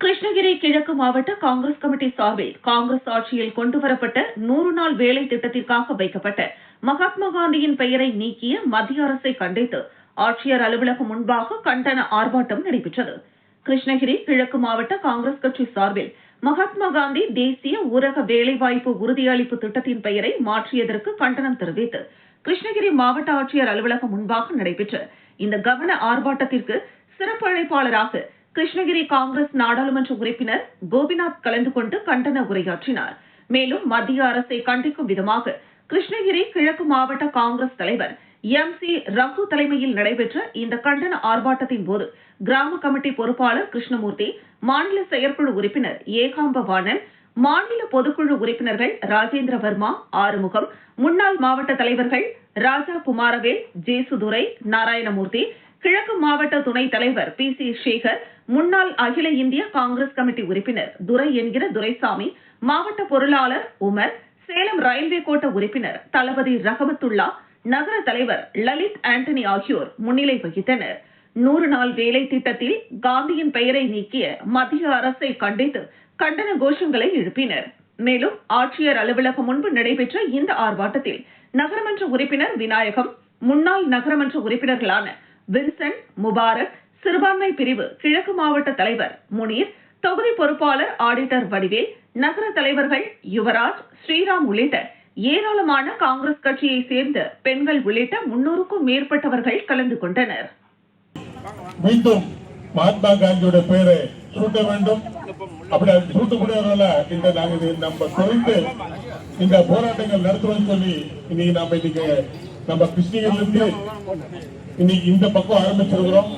கிருஷ்ணகிரி கிழக்கு மாவட்ட காங்கிரஸ் கமிட்டி சார்பில் காங்கிரஸ் ஆட்சியில் கொண்டுவரப்பட்ட நூறு நாள் வேலை திட்டத்திற்காக வைக்கப்பட்ட மகாத்மா காந்தியின் பெயரை நீக்கிய மத்திய அரசை கண்டித்து ஆட்சியர் அலுவலகம் முன்பாக கண்டன ஆர்ப்பாட்டம் நடைபெற்றது. கிருஷ்ணகிரி கிழக்கு மாவட்ட காங்கிரஸ் கட்சி சார்பில் மகாத்மா காந்தி தேசிய ஊரக வேலைவாய்ப்பு உறுதியளிப்பு திட்டத்தின் பெயரை மாற்றியதற்கு கண்டனம் தெரிவித்து கிருஷ்ணகிரி மாவட்ட ஆட்சியர் அலுவலகம் முன்பாக நடைபெற்ற இந்த கவன ஆர்ப்பாட்டத்திற்கு சிறப்பு அழைப்பாளராக கிருஷ்ணகிரி காங்கிரஸ் நாடாளுமன்ற உறுப்பினர் கோபிநாத் கலந்து கொண்டு கண்டன உரையாற்றினார். மேலும் மத்திய அரசை கண்டிக்கும் விதமாக கிருஷ்ணகிரி கிழக்கு மாவட்ட காங்கிரஸ் தலைவர் எம் சி ரகு தலைமையில் நடைபெற்ற இந்த கண்டன ஆர்ப்பாட்டத்தின் போது கிராம கமிட்டி பொறுப்பாளர் கிருஷ்ணமூர்த்தி மாநில செயற்குழு உறுப்பினர் ஏகாம்பவாணன் மாநில பொதுக்குழு உறுப்பினர்கள் ராஜேந்திர வர்மா ஆறுமுகம் முன்னாள் மாவட்ட தலைவர்கள் ராஜா குமாரவேல் ஜேசுதுரை நாராயணமூர்த்தி கிழக்கு மாவட்ட துணைத் தலைவர் பி சி சேகர் முன்னாள் அகில இந்திய காங்கிரஸ் கமிட்டி உறுப்பினர் துரை என்கிற துரைசாமி மாவட்ட பொருளாளர் உமர் சேலம் ரயில்வே கோட்ட உறுப்பினர் தளபதி ரஹமத்துல்லா நகர தலைவர் லலித் ஆண்டனி ஆகியோர் முன்னிலை வகித்தனர். நூறு நாள் வேலை திட்டத்தில் காந்தியின் பெயரை நீக்கிய மத்திய அரசை கண்டித்து கண்டன கோஷங்களை எழுப்பினர். மேலும் ஆட்சியர் அலுவலகம் முன்பு நடைபெற்ற இந்த ஆர்ப்பாட்டத்தில் நகரமன்ற உறுப்பினர் விநாயகம் முன்னாள் நகரமன்ற உறுப்பினர்களான வின்சென்ட் முபாரக் சிறுபான்மை பிரிவு கிழக்கு மாவட்ட தலைவர் முனீர் தொகுதி பொறுப்பாளர் ஆடிட்டர் வடிவேல் நகர தலைவர்கள் யுவராஜ் ஸ்ரீராம் உள்ளிட்ட ஏராளமான காங்கிரஸ் கட்சியை சேர்ந்த பெண்கள் உள்ளிட்ட முன்னூறுக்கும் மேற்பட்டவர்கள் கலந்து கொண்டனர். மீண்டும் மகாத்மா காந்தியோட பெயரை சூட்ட வேண்டும். அப்படி அது சூட்ட முடியாதனால இந்த நாங்கள் நம்ம தொடர்ந்து இந்த போராட்டங்கள் நடத்துவோம் சொல்லி இன்னைக்கு நாம இன்னைக்கு நம்ம கிருஷ்ணகிரில இருந்து இன்னைக்கு இந்த பக்கம் ஆரம்பிச்சிருக்கிறோம்.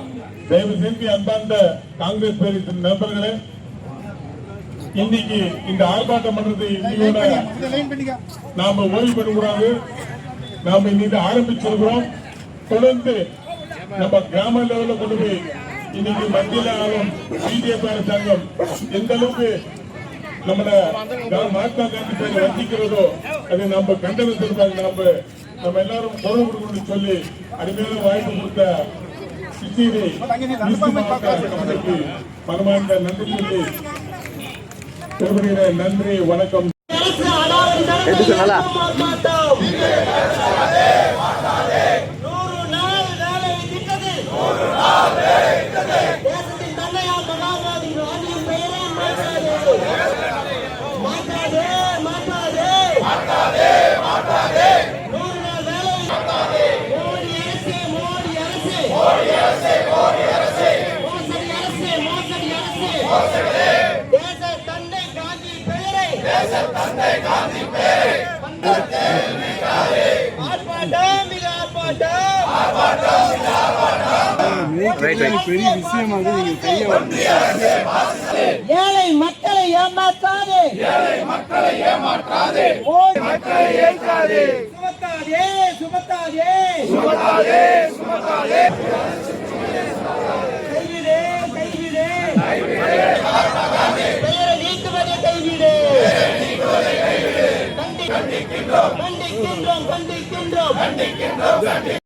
தயவு செஞ்சு அன்பார்ந்த காங்கிரஸ் பேர் நண்பர்களே இன்னைக்கு இந்த ஆர்ப்பாட்டம் பண்றது இன்னையோட நாம ஓய்வு பெறக்கூடாது நாம இன்னைக்கு ஆரம்பிச்சிருக்கிறோம். தொடர்ந்து நம்ம கிராம லெவல்ல கொண்டு போய் இன்னைக்கு மத்தியில ஆளும் பிஜேபி அரசாங்கம் எந்த அளவுக்கு நம்மள மகாத்மா காந்தி பேரை வஞ்சிக்கிறதோ அதை நம்ம கண்டனத்திற்காக நம்ம நம்ம எல்லாரும் குரல் கொடுக்கணும்னு சொல்லி அருமையான வாய்ப்பு கொடுத்த கிருஷ்ணகிரி கமிட்டிக்கு மனமார்ந்த நன்றி சொல்லி திருப்பதியில நன்றி வணக்கம். எப்படி சொன்னாலா நாள் வேலை திட்டது தேசத்தின் தந்தையார் மகாத்மாதி காந்தியின் பெயரை மாற்றாதே மாற்றாதே மாற்றாதே நூறு நாள் வேலை மோடி அரசு மோடி அரசு மோசடி அரசு மோசடி அரசு தேச தந்தை காந்தி பெயரை ஆர்ப்பாட்டம் மிக ஆர்ப்பாட்டம் பெரிய விஷயமாக நீங்க கையை ஏழை மக்களை ஏமாற்றாதே. ஏழை மக்களை ஏமாற்றாதே. மக்களை ஏற்காதே சுமத்தாதே சுமத்தாதே. சுமத்தாதே சுமத்தாதே. கைவிடே கைவிடே. பெயரை நீக்குவதை கைவிடு. கண்டிக்கின்றோம். கண்டிக்கின்றோம் கண்டிக்கின்றோம்.